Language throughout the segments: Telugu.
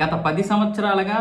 గత పది సంవత్సరాలుగా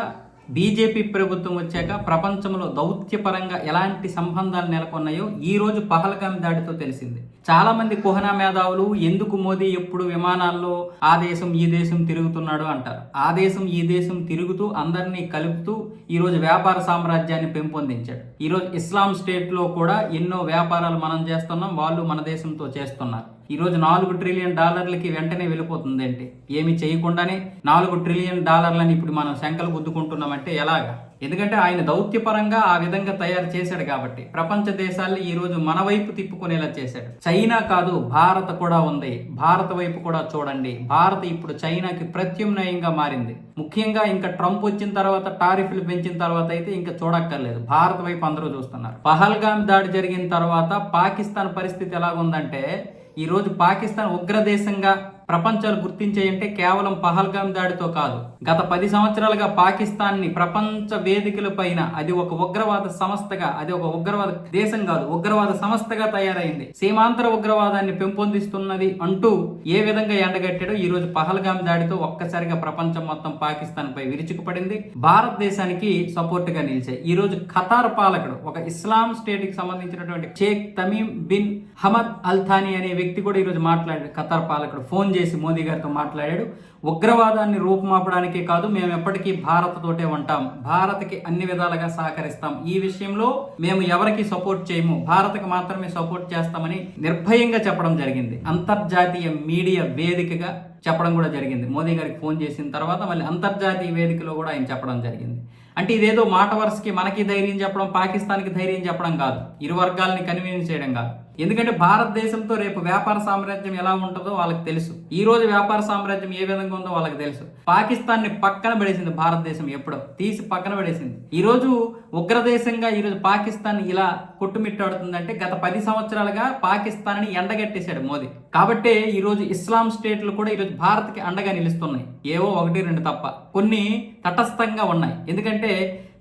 బీజేపీ ప్రభుత్వం వచ్చాక ప్రపంచంలో దౌత్యపరంగా ఎలాంటి సంబంధాలు నెలకొన్నాయో ఈరోజు పహల్గామ్ పహల్గాం దాడితో తెలిసింది. చాలా మంది కుహనా మేధావులు ఎందుకు మోదీ ఎప్పుడు విమానాల్లో ఆ దేశం ఈ దేశం తిరుగుతున్నాడు అంటారు. ఆ దేశం ఈ దేశం తిరుగుతూ అందరినీ కలుపుతూ ఈరోజు వ్యాపార సామ్రాజ్యాన్ని పెంపొందించాడు. ఈరోజు ఇస్లాం స్టేట్లో కూడా ఎన్నో వ్యాపారాలు మనం చేస్తున్నాం వాళ్ళు మన దేశంతో చేస్తున్నారు. ఈరోజు నాలుగు ట్రిలియన్ డాలర్లకి వెంటనే వెళ్ళిపోతుంది ఏమి చేయకుండానే నాలుగు ట్రిలియన్ డాలర్లని ఇప్పుడు మనం శంకలు గుద్దుకుంటున్నామంటే ఎలాగా? ఎందుకంటే ఆయన దౌత్యపరంగా ఆ విధంగా తయారు చేశాడు కాబట్టి. ప్రపంచ దేశాలు ఈ రోజు మన వైపు తిప్పుకునేలా చేశాడు. చైనా కాదు భారత్ కూడా ఉంది. భారత వైపు కూడా చూడండి. భారత్ ఇప్పుడు చైనాకి ప్రత్యామ్నాయంగా మారింది. ముఖ్యంగా ఇంకా ట్రంప్ వచ్చిన తర్వాత టారిఫ్లు పెంచిన తర్వాత అయితే ఇంకా చూడక్కర్లేదు. భారత్ వైపు అందరూ చూస్తున్నారు. పహల్గామ్ దాడి జరిగిన తర్వాత పాకిస్తాన్ పరిస్థితి ఎలాగుందంటే ఈరోజు పాకిస్తాన్ ఉగ్రదేశంగా ప్రపంచాలు గుర్తించేయంటే కేవలం పహల్గాం దాడితో కాదు. గత పది సంవత్సరాలుగా పాకిస్తాన్ని ప్రపంచ వేదికల పైన అది ఒక ఉగ్రవాద సంస్థగా అది ఒక ఉగ్రవాద దేశం కాదు ఉగ్రవాద సంస్థగా తయారైంది. సీమాంతర ఉగ్రవాదాన్ని పెంపొందిస్తున్నది అంటూ ఏ విధంగా ఎండగట్టాడో ఈ రోజు పహల్గాం దాడితో ఒక్కసారిగా ప్రపంచం మొత్తం పాకిస్తాన్ పై విరుచుకుపడింది. భారతదేశానికి సపోర్ట్గా నిలిచాయి. ఈ రోజు ఖతార్ పాలకుడు ఒక ఇస్లాం స్టేట్కి సంబంధించినటువంటి Sheikh Tamim bin Hamad Al Thani అనే వ్యక్తి కూడా ఈ రోజు మాట్లాడాడు. ఖతార్ పాలకుడు ఫోన్ చేసి మోదీ గారితో మాట్లాడాడు. ఉగ్రవాదాన్ని రూపుమాపడానికే కాదు మేము ఎప్పటికీ భారత్తోటే ఉంటాం. భారత్కి అన్ని విధాలుగా సహకరిస్తాం. ఈ విషయంలో మేము ఎవరికి సపోర్ట్ చేయము. భారత్కి మాత్రమే సపోర్ట్ చేస్తామని నిర్భయంగా చెప్పడం జరిగింది. అంతర్జాతీయ మీడియా వేదికగా చెప్పడం కూడా జరిగింది. మోదీ గారికి ఫోన్ చేసిన తర్వాత మళ్ళీ అంతర్జాతీయ వేదికలో కూడా ఆయన చెప్పడం జరిగింది. అంటే ఇదేదో మాట వరుసకి మనకి ధైర్యం చెప్పడం పాకిస్తాన్కి ధైర్యం చెప్పడం కాదు. ఇరు వర్గాలని కన్వీన్స్ చేయడం కాదు. ఎందుకంటే భారతదేశంతో రేపు వ్యాపార సామ్రాజ్యం ఎలా ఉంటుందో వాళ్ళకి తెలుసు. ఈ రోజు వ్యాపార సామ్రాజ్యం ఏ విధంగా ఉందో వాళ్ళకి తెలుసు. పాకిస్తాన్ని పక్కన పడేసింది భారతదేశం ఎప్పుడో. తీసి పక్కన పడేసింది. ఈ రోజు ఉగ్రదేశంగా ఈరోజు పాకిస్తాన్ ఇలా కొట్టుమిట్టాడుతుందంటే గత పది సంవత్సరాలుగా పాకిస్తాన్ని ఎండగట్టేశాడు మోదీ. కాబట్టే ఈరోజు ఇస్లాం స్టేట్లు కూడా ఈరోజు భారత్కి అండగా నిలుస్తున్నాయి. ఏవో ఒకటి రెండు తప్ప. కొన్ని తటస్థంగా ఉన్నాయి. ఎందుకంటే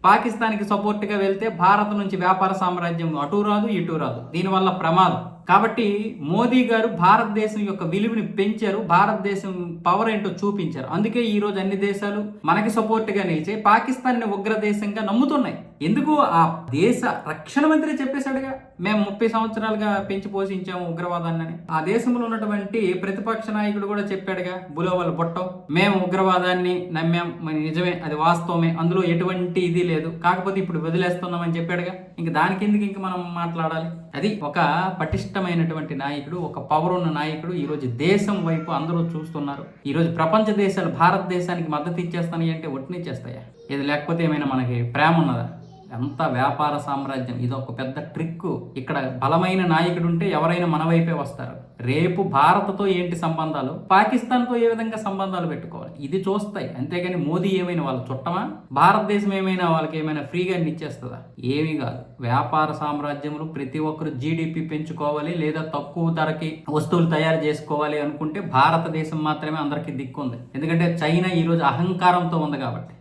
పాకిస్తాన్కి సపోర్ట్గా వెళ్తే భారత్ నుంచి వ్యాపార సామ్రాజ్యం అటు రాదు ఇటు రాదు. దీనివల్ల ప్రమాదం. కాబట్టి మోదీ గారు భారతదేశం యొక్క విలువని పెంచారు భారతదేశం పవర్ ఏంటో చూపించారు. అందుకే ఈ రోజు అన్ని దేశాలు మనకి సపోర్ట్గా నిలిచే పాకిస్తాన్ని ఉగ్ర దేశంగా నమ్ముతున్నాయి. ఎందుకు? ఆ దేశ రక్షణ మంత్రి చెప్పేశాడుగా మేము ముప్పై సంవత్సరాలుగా పెంచి పోషించాము ఉగ్రవాదాన్ని అని. ఆ దేశంలో ఉన్నటువంటి ప్రతిపక్ష నాయకుడు కూడా చెప్పాడుగా బులోవల్ బొట్టం మేము ఉగ్రవాదాన్ని నమ్మాం మరి నిజమే అది వాస్తవమే అందులో ఎటువంటి ఇది లేదు. కాకపోతే ఇప్పుడు వదిలేస్తున్నామని చెప్పాడుగా ఇంక దానికి ఎందుకు ఇంక మనం మాట్లాడాలి? అది ఒక పటిష్టమైనటువంటి నాయకుడు ఒక పవర్ ఉన్న నాయకుడు ఈరోజు దేశం వైపు అందరూ చూస్తున్నారు. ఈరోజు ప్రపంచ దేశాలు భారతదేశానికి మద్దతు ఇచ్చేస్తాయి అంటే ఒట్టినిచ్చేస్తాయా ఇది లేకపోతే ఏమైనా మనకి ప్రేమ ఉన్నదా? ఎంత వ్యాపార సామ్రాజ్యం? ఇది ఒక పెద్ద ట్రిక్ ఇక్కడ బలమైన నాయకుడు ఉంటే ఎవరైనా మన వైపే వస్తారు. రేపు భారత్తో ఏంటి సంబంధాలు? పాకిస్తాన్తో ఏ విధంగా సంబంధాలు పెట్టుకోవాలి? ఇది చూస్తాయి. అంతేగాని మోదీ ఏమైనా వాళ్ళ చుట్టమా? భారతదేశం ఏమైనా వాళ్ళకి ఏమైనా ఫ్రీగా ఇచ్చేస్తుందా? ఏమీ కాదు. వ్యాపార సామ్రాజ్యములు ప్రతి ఒక్కరు జీడిపి పెంచుకోవాలి లేదా తక్కువ ధరకి వస్తువులు తయారు చేసుకోవాలి అనుకుంటే భారతదేశం మాత్రమే అందరికీ దిక్కుంది. ఎందుకంటే చైనా ఈరోజు అహంకారంతో ఉంది కాబట్టి.